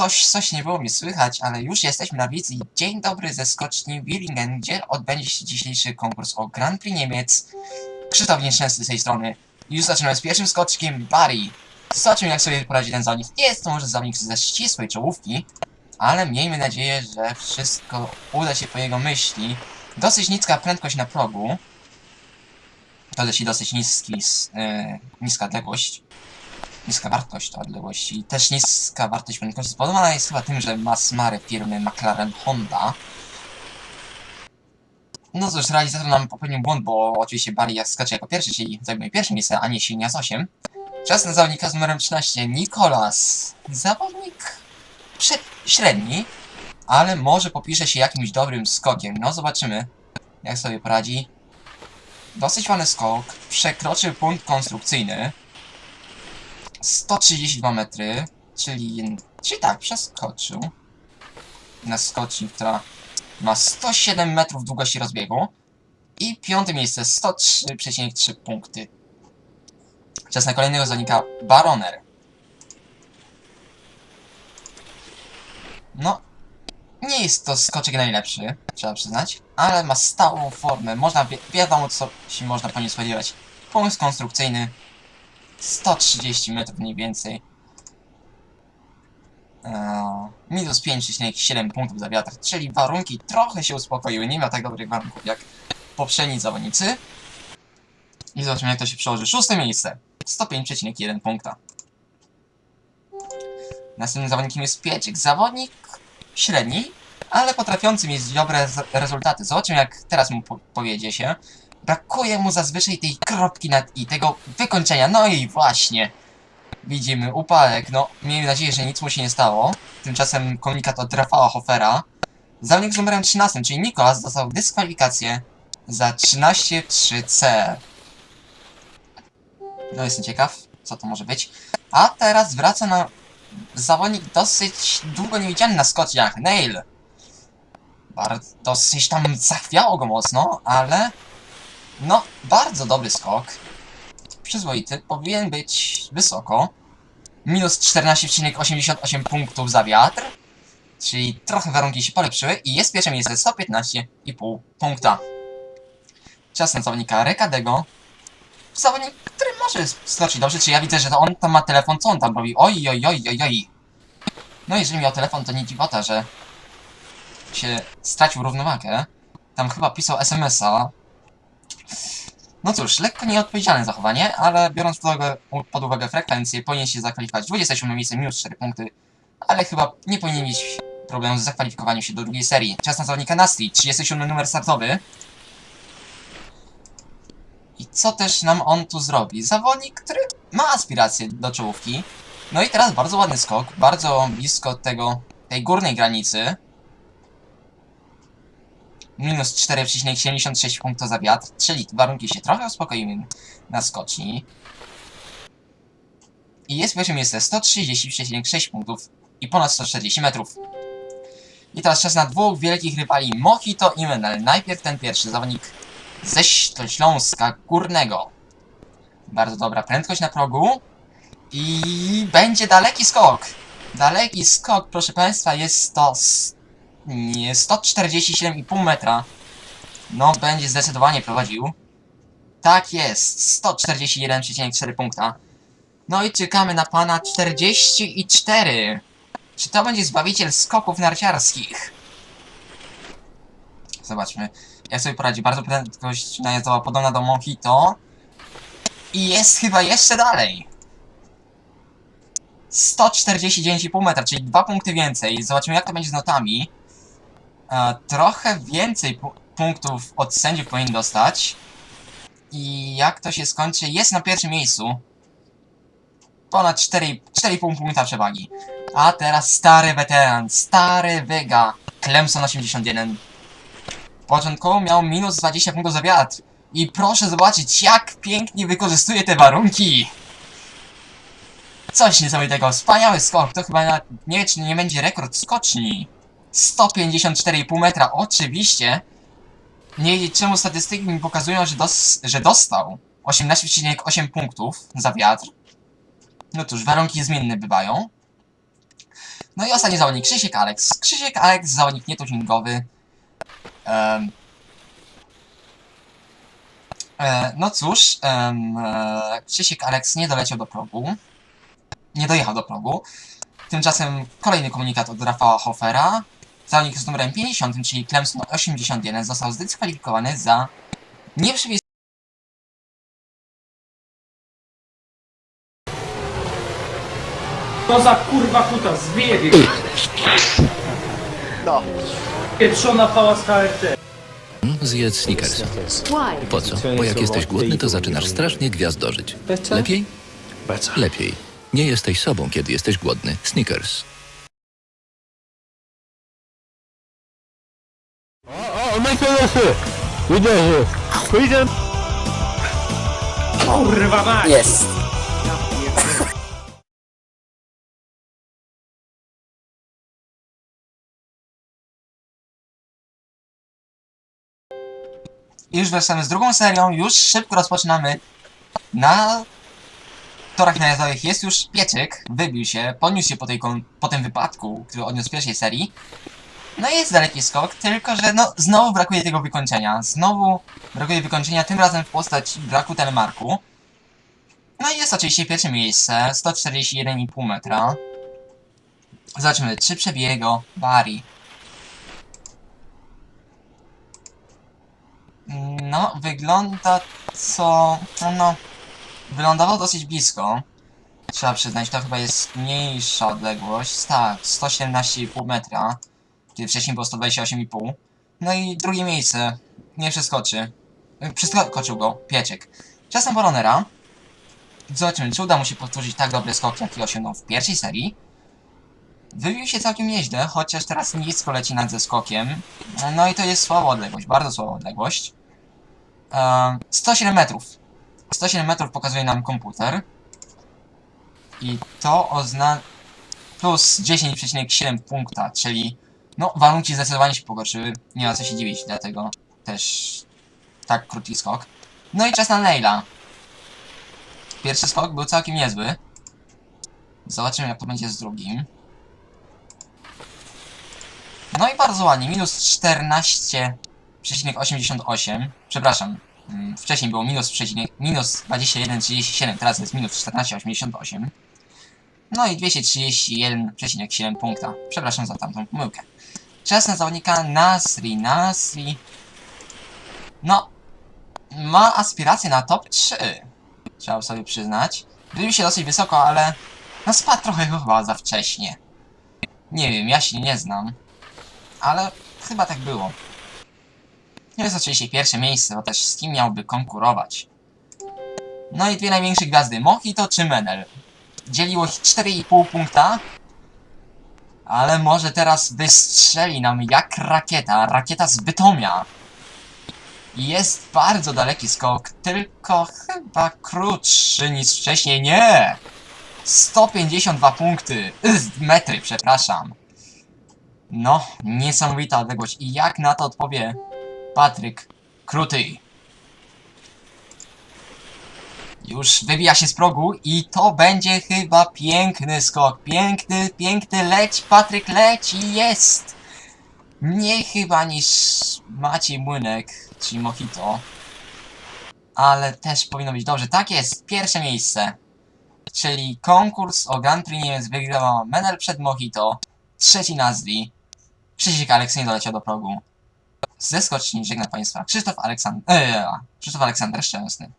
coś, coś nie było mnie słychać, ale już jesteśmy na wizji. Dzień dobry ze skoczni Willingen, gdzie odbędzie się dzisiejszy konkurs o Grand Prix Niemiec. Krzysztof Nieszczęsny z tej strony. Już zaczynamy z pierwszym skoczkiem, Barry. Zobaczymy jak sobie poradzi ten zawodnik. Nie jest to może zawodnik ze ścisłej czołówki, ale miejmy nadzieję, że wszystko uda się po jego myśli. Dosyć niska prędkość na progu. To też i dosyć niski, e, niska odległość. Niska wartość to odległości. I też niska wartość prędkości spowodowana jest chyba tym, że ma smary firmy McLaren Honda. No cóż, realizator nam popełnił błąd, bo oczywiście Barry jak skacze jako pierwszy, czyli zajmuje pierwsze miejsce, a nie silnia z 8. Czas na zawodnika z numerem 13, Nikolas. Zawodnik średni, ale może popisze się jakimś dobrym skokiem. No zobaczymy, jak sobie poradzi. Dosyć ładny skok, przekroczył punkt konstrukcyjny. 132 metry, czyli, czyli tak, przeskoczył na skoczni, która ma 107 metrów długości rozbiegu i piąte miejsce 103,3 punkty. Czas na kolejnego zawodnika Baroner. No, nie jest to skoczek najlepszy, trzeba przyznać, ale ma stałą formę, można, wi wiadomo co się można po nim spodziewać. Punkt konstrukcyjny 130 metrów mniej więcej. Eee, minus 5,7 punktów za wiatr, czyli warunki trochę się uspokoiły, nie ma tak dobrych warunków jak poprzedni zawodnicy. I zobaczymy jak to się przełoży. Szóste miejsce, 105,1 punkta. Następnym zawodnikiem jest Pieczyk. Zawodnik średni, ale potrafiący mieć dobre rezultaty. Zobaczymy jak teraz mu po powiedzie się. Brakuje mu zazwyczaj tej kropki nad i, tego wykończenia. No i właśnie. Widzimy upadek. No, miejmy nadzieję, że nic mu się nie stało. Tymczasem komunikat od Rafała Hofera. Zawodnik z numerem 13, czyli Nikolas, dostał dyskwalifikację za 13-3C. No, jestem ciekaw, co to może być. A teraz wraca na zawodnik dosyć długo niewidziany na skociach, Nail. Bardzo, dosyć tam zachwiało go mocno, ale no, bardzo dobry skok. Przyzwoity, powinien być wysoko. Minus 14,88 punktów za wiatr. Czyli trochę warunki się polepszyły i jest pierwsze miejsce 115,5 punkta. Czas na zawodnika Rekadego. Zawodnik, który może skoczyć dobrze, czy ja widzę, że to on tam ma telefon, co on tam robi? Oj, oj, oj, oj, oj. No jeżeli miał telefon, to nie dziwota, że się stracił równowagę. Tam chyba pisał SMS-a, no cóż, lekko nieodpowiedzialne zachowanie, ale biorąc pod uwagę, pod uwagę frekwencję, powinien się zakwalifikować 27 miejsce, minus 4 punkty, ale chyba nie powinien mieć problemu z zakwalifikowaniem się do drugiej serii. Czas na zawodnika Nasti, 37 numer startowy. I co też nam on tu zrobi? Zawodnik, który ma aspiracje do czołówki. No i teraz bardzo ładny skok, bardzo blisko tego, tej górnej granicy minus 4,76 punktów za wiatr, czyli warunki się trochę uspokoiły na skoczni. I jest pierwsze miejsce 130,6 punktów i ponad 140 metrów. I teraz czas na dwóch wielkich rywali, Mojito i Menel. Najpierw ten pierwszy zawodnik ze Śl- Śląska Górnego. Bardzo dobra prędkość na progu. I będzie daleki skok. Daleki skok, proszę Państwa, jest to nie, 147,5 metra. No, będzie zdecydowanie prowadził. Tak jest, 141,4 punkta. No i czekamy na pana 44. Czy to będzie zbawiciel skoków narciarskich? Zobaczmy, jak sobie poradzi. Bardzo prędkość najazdowa podobna do Mojito. I jest chyba jeszcze dalej. 149,5 metra, czyli dwa punkty więcej. Zobaczymy jak to będzie z notami. E, trochę więcej pu punktów od sędziów powinien dostać. I jak to się skończy, jest na pierwszym miejscu. Ponad 4 4,5 punkta przewagi. A teraz stary weteran, stary Vega, Clemson 81. Początkowo miał minus 20 punktów za wiatr. I proszę zobaczyć, jak pięknie wykorzystuje te warunki. Coś niesamowitego, wspaniały skok, to chyba nie nie będzie rekord skoczni. 154,5 metra, oczywiście. Nie czemu statystyki mi pokazują, że, dos że dostał 18,8 punktów za wiatr. No cóż, warunki zmienne bywają. No i ostatni zawodnik, Krzysiek Alex. Krzysiek Alex, zawodnik nietuzinkowy. Um, e, no cóż, e, Krzysiek Alex nie doleciał do progu. Nie dojechał do progu. Tymczasem kolejny komunikat od Rafała Hofera. Zawodnik z numerem 50, czyli Clemson 81, został zdyskwalifikowany za nieprzywiezienie To za kurwa kuta, zbiegł! No. Pieprzona pała z HRT. Zjedz Snickersa. Po co? Bo jak jesteś głodny, to zaczynasz strasznie gwiazdorzyć. Lepiej? Lepiej. Nie jesteś sobą, kiedy jesteś głodny. Snickers. Kurwa mać! Jest. I już wracamy z drugą serią, już szybko rozpoczynamy. Na torach najazdowych jest już pieczyk, wybił się, podniósł się po, tej, kon- po tym wypadku, który odniósł w pierwszej serii. No jest daleki skok, tylko że no znowu brakuje tego wykończenia. Znowu brakuje wykończenia, tym razem w postaci braku telemarku. No i jest oczywiście pierwsze miejsce, 141,5 metra. Zobaczymy, czy przebije go Bari. No, wygląda co... No, wylądował dosyć blisko. Trzeba przyznać, to chyba jest mniejsza odległość. Tak, 117,5 metra. Kiedy wcześniej było 128,5. No i drugie miejsce. Nie przeskoczy. Przeskoczył go, Pieczek. Czasem Boronera. Zobaczymy, czy uda mu się powtórzyć tak dobry skok, jaki osiągnął w pierwszej serii. Wybił się całkiem nieźle, chociaż teraz nisko leci nad zeskokiem. No i to jest słaba odległość, bardzo słaba odległość. Ehm, 107 metrów. 107 metrów pokazuje nam komputer. I to oznacza... Plus 10,7 punkta, czyli... No, warunki zdecydowanie się pogorszyły. Nie ma co się dziwić, dlatego też tak krótki skok. No i czas na Neila. Pierwszy skok był całkiem niezły. Zobaczymy jak to będzie z drugim. No i bardzo ładnie, minus 14,88. Przepraszam, mm, wcześniej było minus, minus 21,37, teraz jest minus 14,88. No i 231,7 punkta. Przepraszam za tamtą pomyłkę. Czas na zawodnika Nasri. Nasri. No, ma aspiracje na top 3. Trzeba sobie przyznać. Wybił się dosyć wysoko, ale no spadł trochę chyba za wcześnie. Nie wiem, ja się nie znam. Ale chyba tak było. Jest oczywiście pierwsze miejsce, bo też z kim miałby konkurować. No i dwie największe gwiazdy, Mojito czy Menel. Dzieliło ich 4,5 punkta. Ale może teraz wystrzeli nam jak rakieta, rakieta z Bytomia. Jest bardzo daleki skok, tylko chyba krótszy niż wcześniej. Nie! 152 punkty. Metry, przepraszam. No, niesamowita odległość. I jak na to odpowie Patryk Kruty? Już wybija się z progu i to będzie chyba piękny skok. Piękny, piękny, leć Patryk, leci, jest! Mniej chyba niż Maciej Młynek, czyli Mojito. Ale też powinno być dobrze. Tak jest, pierwsze miejsce. Czyli konkurs o Grand Prix Niemiec wygrała Menel przed Mojito. Trzeci nazwi. Krzysiek Aleks nie doleciał do progu. Ze skoczni żegna Państwa Krzysztof Aleksander... Eee, Krzysztof Aleksander Szczęsny.